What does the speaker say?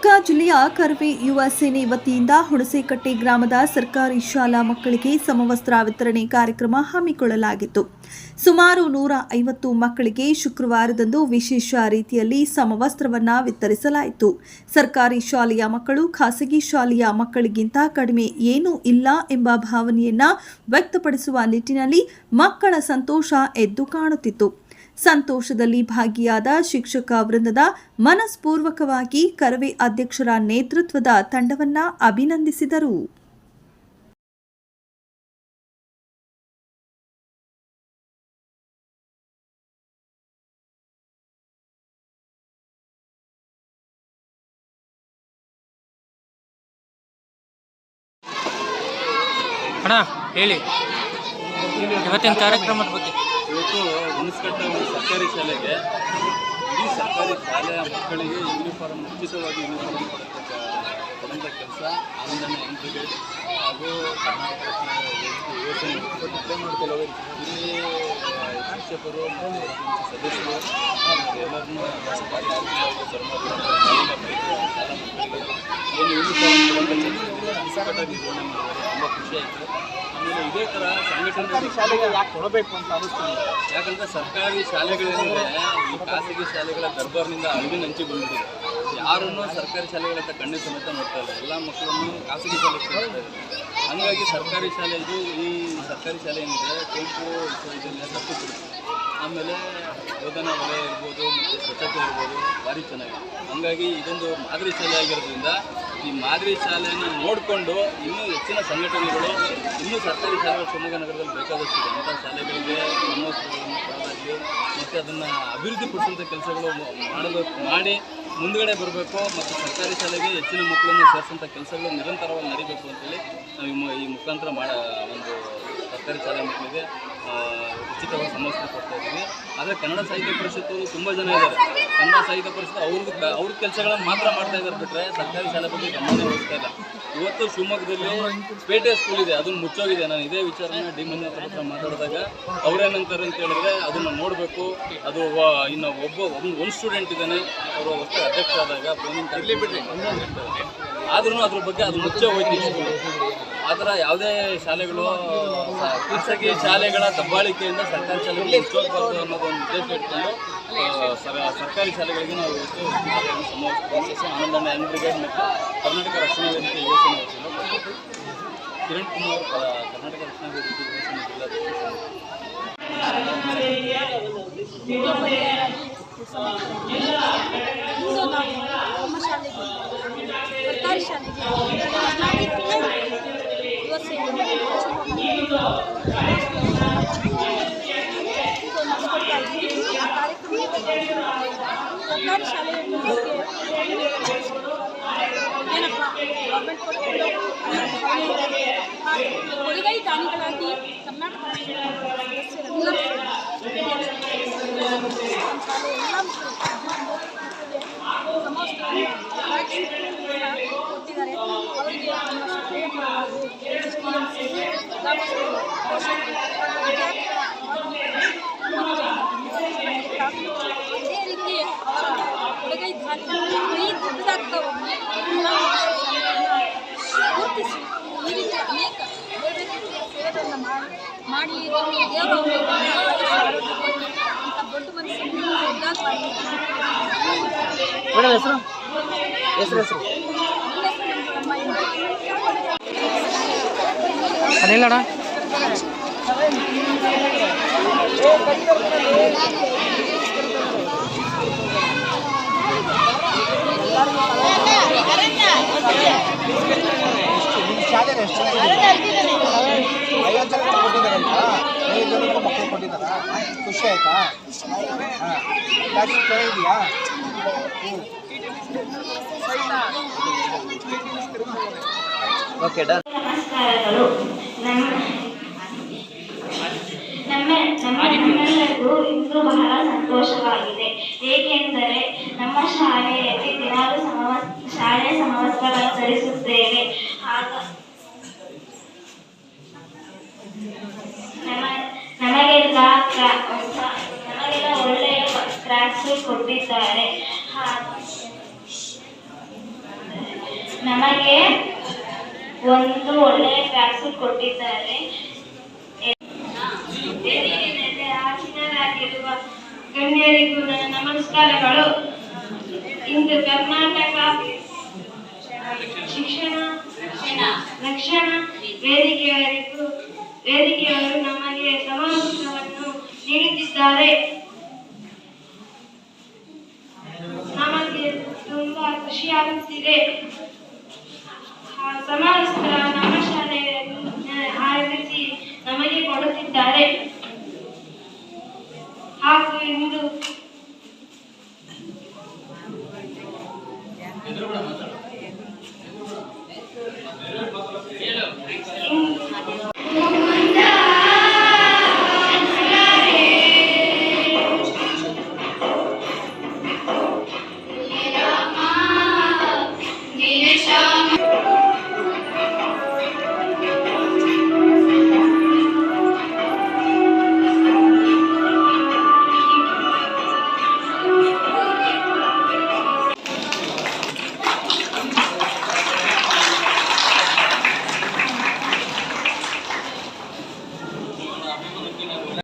ಶಿವಮೊಗ್ಗ ಜಿಲ್ಲೆಯ ಕರ್ವೆ ಯುವ ಸೇನೆ ವತಿಯಿಂದ ಹುಣಸೇಕಟ್ಟೆ ಗ್ರಾಮದ ಸರ್ಕಾರಿ ಶಾಲಾ ಮಕ್ಕಳಿಗೆ ಸಮವಸ್ತ್ರ ವಿತರಣೆ ಕಾರ್ಯಕ್ರಮ ಹಮ್ಮಿಕೊಳ್ಳಲಾಗಿತ್ತು. ಸುಮಾರು ನೂರ ಐವತ್ತು ಮಕ್ಕಳಿಗೆ ಶುಕ್ರವಾರದಂದು ವಿಶೇಷ ರೀತಿಯಲ್ಲಿ ಸಮವಸ್ತ್ರವನ್ನು ವಿತರಿಸಲಾಯಿತು. ಸರ್ಕಾರಿ ಶಾಲೆಯ ಮಕ್ಕಳು ಖಾಸಗಿ ಶಾಲೆಯ ಮಕ್ಕಳಿಗಿಂತ ಕಡಿಮೆ ಏನೂ ಇಲ್ಲ ಎಂಬ ಭಾವನೆಯನ್ನ ವ್ಯಕ್ತಪಡಿಸುವ ನಿಟ್ಟಿನಲ್ಲಿ ಮಕ್ಕಳ ಸಂತೋಷ ಎದ್ದು ಕಾಣುತ್ತಿತ್ತು. ಸಂತೋಷದಲ್ಲಿ ಭಾಗಿಯಾದ ಶಿಕ್ಷಕ ವೃಂದದ ಮನಸ್ಪೂರ್ವಕವಾಗಿ ಕರವೇ ಅಧ್ಯಕ್ಷರ ನೇತೃತ್ವದ ತಂಡವನ್ನ ಅಭಿನಂದಿಸಿದರು. ಹೇಳಿ. ಇವತ್ತಿನ ಕಾರ್ಯಕ್ರಮದ ಬಗ್ಗೆ. ಇವತ್ತು ಹುಣಸ್ಕಟ್ಟ ಒಂದು ಸರ್ಕಾರಿ ಶಾಲೆಗೆ. ಇಡೀ ಸರ್ಕಾರಿ ಶಾಲೆಯ ಮಕ್ಕಳಿಗೆ ಯೂನಿಫಾರ್ಮ್ ಉಚಿತವಾಗಿ ಯೂನಿಫಾರ್ಮ್ ಕೊಡತಕ್ಕಂಥ ಕೆಲಸ, ಆನಂದನ ಎಂಟ್ರಿಗೆ ಹಾಗೂ ಕರ್ನಾಟಕ ಯೋಜನೆ. ಇಲ್ಲಿ ಶಿಕ್ಷಕರು ಸದಸ್ಯರು ಏನು ಇದೇ ಥರ ಸಂಘಟನೆ ಶಾಲೆಗೆ ಯಾಕೆ ಕೊಡಬೇಕು ಅಂತ ಅನಿಸ್ತೀನಿ ಯಾಕಂದ್ರೆ ಸರ್ಕಾರಿ ಶಾಲೆಗಳೇನಿದೆ, ಈ ಖಾಸಗಿ ಶಾಲೆಗಳ ದರ್ಬಾರ್ನಿಂದ ಅಳಿವಿನಂಚಿ ಬಂದ್ಬಿಟ್ಟಿದೆ ಯಾರನ್ನೂ ಸರ್ಕಾರಿ ಶಾಲೆಗಳಂತ ಕಣ್ಣು ಸಮೇತ ನೋಡ್ತಾ ಇಲ್ಲ. ಎಲ್ಲ ಮಕ್ಕಳನ್ನು ಖಾಸಗಿ ಶಾಲೆಗೆ ಹಾಗಾಗಿ ಸರ್ಕಾರಿ ಶಾಲೆ ಇದು ಈ ಸರ್ಕಾರಿ ಶಾಲೆ ಏನಿದೆ, ಕೆಂಪು ವಿಶ್ವವಿದ್ಯಾಲಯ ತಪ್ಪಿಸಿರುತ್ತೆ ಆಮೇಲೆ ಬೋಧನಾ ವಲಯ ಇರ್ಬೋದು ಮತ್ತು ಸ್ವಚ್ಛತೆ ಇರ್ಬೋದು ಭಾರಿ ಚೆನ್ನಾಗಿದೆ. ಹಂಗಾಗಿ ಇದೊಂದು ಮಾದರಿ ಶಾಲೆ ಆಗಿರೋದ್ರಿಂದ ಈ ಮಾದರಿ ಶಾಲೆಯನ್ನು ನೋಡಿಕೊಂಡು ಇನ್ನೂ ಹೆಚ್ಚಿನ ಸಂಘಟನೆಗಳು, ಇನ್ನೂ ಸರ್ಕಾರಿ ಶಾಲೆಗಳು ಶಿವಮೊಗ್ಗ ನಗರದಲ್ಲಿ ಬೇಕಾದಷ್ಟಿದೆ ಅಂಥ ಶಾಲೆಗಳಿಗೆ ಬ್ರಹ್ಮೋತ್ಸವಗಳನ್ನು ಮತ್ತು ಅದನ್ನು ಅಭಿವೃದ್ಧಿಪಡಿಸುವಂಥ ಕೆಲಸಗಳು ಮಾಡಬೇಕು, ಮಾಡಿ ಮುಂದುಗಡೆ ಬರಬೇಕು ಮತ್ತು ಸರ್ಕಾರಿ ಶಾಲೆಗೆ ಹೆಚ್ಚಿನ ಮಕ್ಕಳನ್ನು ಸೇರಿಸುವಂಥ ಕೆಲಸಗಳು ನಿರಂತರವಾಗಿ ನಡೀಬೇಕು ಅಂತೇಳಿ ನಾವು ಈ ಮುಖಾಂತರ ಮಾಡ ಒಂದು ಸರ್ಕಾರಿ ಶಾಲೆ ಮಕ್ಕಳಿಗೆ ಉಚಿತವಾಗಿ ಸಮವಸ್ತ್ರ ಕೊಡ್ತಾ ಇದ್ದೀವಿ. ಆದರೆ ಕನ್ನಡ ಸಾಹಿತ್ಯ ಪರಿಷತ್ತು ತುಂಬ ಜನ ಇದ್ದಾರೆ. ಕನ್ನಡ ಸಾಹಿತ್ಯ ಪರಿಷತ್ತು ಅವ್ರದ್ದು ಅವ್ರ ಕೆಲಸಗಳನ್ನು ಮಾತ್ರ ಮಾಡ್ತಾ ಇದ್ದಾರೆ ಬಿಟ್ಟರೆ ಸರ್ಕಾರಿ ಶಾಲೆ ಬಗ್ಗೆ ಗಮನ ವಹಿಸ್ತಾ ಇಲ್ಲ. ಇವತ್ತು ಶಿವಮೊಗ್ಗದಲ್ಲಿ ಪೇಟೆ ಸ್ಕೂಲ್ ಇದೆ. ಅದನ್ನು ಮುಚ್ಚೋಗಿದೆ. ನಾನು ಇದೇ ವಿಚಾರನ ಡಿ ಮಂಜುನಾಥ್ ಹತ್ರ ಮಾತಾಡಿದಾಗ ಅವ್ರೇನಂತಾರೆ ಅಂತ ಹೇಳಿದ್ರೆ ಅದನ್ನು ನೋಡಬೇಕು. ಅದು ಇನ್ನು ಒಬ್ಬ ಒಂದು ಒಂದು ಸ್ಟೂಡೆಂಟ್ ಇದ್ದಾನೆ. ಅವರು ಅಷ್ಟೇ ಅಧ್ಯಕ್ಷ ಆದಾಗ ಆದ್ರೂ ಅದ್ರ ಬಗ್ಗೆ ಅದು ಮುಚ್ಚೆ ಹೋಯ್ತು ಸ್ಕೂಲು ಆ ಥರ ಯಾವುದೇ ಶಾಲೆಗಳು ಖಾಸಗಿ ಶಾಲೆಗಳ ದಬ್ಬಾಳಿಕೆಯಿಂದ ಸರ್ಕಾರಿ ಶಾಲೆಗಳು ಹೆಚ್ಚೋಗ್ಬಾರ್ದು ಅನ್ನೋದು ಒಂದು ಉದ್ದೇಶ ಇಟ್ಕೊಂಡು ಆ, ಸರ್ಕಾರಿ ಶಾಲೆಗಳಿಗೆ ನಾವು ಇವತ್ತು ಸಮಾವೇಶ ಆನಂದಣ್ಣ ಎನ್ ಬ್ರಿಗೇಡ್ ಮತ್ತು ಕರ್ನಾಟಕ ರಕ್ಷಣಾ ವೇದಿಕೆ ಯೋಜನೆ ಕಿರಣ್ ಕುಮಾರ್ ಕರ್ನಾಟಕ ರಕ್ಷಣಾ ವೇದಿಕೆ ಯೋಜನೆ ಶಾಲೆಗೆ ಸರ್ಕಾರಿ ಶಾಲೆಗೆ. ಸರ್ಕಾರಿ ಶಾಲೆಯ ಮಕ್ಕಳಿಗೆ ಏನಪ್ಪ ಗೌರ್ಮೆಂಟ್ ಕೊಟ್ಕೊಂಡು ಕೊಡುಗೈ ದಾನಿಗಳಾಗಿ ಕರ್ನಾಟಕ ಸದಸ್ಯರೆಲ್ಲರೂ ನಮ್ಮ ಶಾಲೆ ಎಲ್ಲ ಮಕ್ಕಳು ಸಮವಸ್ತ್ರವನ್ನು ಕೊಟ್ಟಿದ್ದಾರೆ ಅವರಿಗೆ ಮೇಡಮ್ ಹೆಸರು? ಹೆಸರು ಹೆಸರು. ಅನಿಲ್ಲಣ್ಣ ಶಾಲೆ ಎಷ್ಟು ಐವತ್ತು ಜನ ಕೊಟ್ಟಿದ್ದಾರಂತ ಜನಕ್ಕೆ ಮಕ್ಕಳು ಕೊಟ್ಟಿದ್ದಾರ ಖುಷಿ ಆಯ್ತಾ ಹಾಂ ಇದೆಯಾ ಓಕೆ ಡನ್ ನಮ್ಮೆಲ್ಲರಿಗೂ ಇಂದು ಬಹಳ ಸಂತೋಷವಾಗಿದೆ. ಏಕೆಂದರೆ ನಮ್ಮ ಶಾಲೆಯಲ್ಲಿ ದಿನಾಲು ಸಮವ, ಶಾಲೆ ಸಮವಸ್ತ್ರಗಳನ್ನು ಧರಿಸುತ್ತೇವೆ. ಆಗ ಕೊಟ್ಟಿದ್ದಾರೆ. ನಮಗೆ ಒಂದು ಒಳ್ಳೆಯ ಫ್ಯಾಕ್ಸ್ ಕೊಟ್ಟಿದ್ದಾರೆ. ಆಸೀನರಾಗಿರುವ ಗಣ್ಯರಿಗೂ ನನ್ನ ನಮಸ್ಕಾರಗಳು. ಇಂದು ಕರ್ನಾಟಕ ಶಿಕ್ಷಣ ರಕ್ಷಣಾ ವೇದಿಕೆಯವರಿಗೂ ವೇದಿಕೆಯವರು ನಮಗೆ ಸಮಾವೇಶವನ್ನು ನೀಡುತ್ತಿದ್ದಾರೆ. ಖುಷಿಯಾದ ಸೀರೆ ನಮ್ಮ ಶಾಲೆಯನ್ನು ಆಯೋಜಿಸಿ ನಮಗೆ ಕೊಡುತ್ತಿದ್ದಾರೆ. ಹಾಗೂ ಇಂದು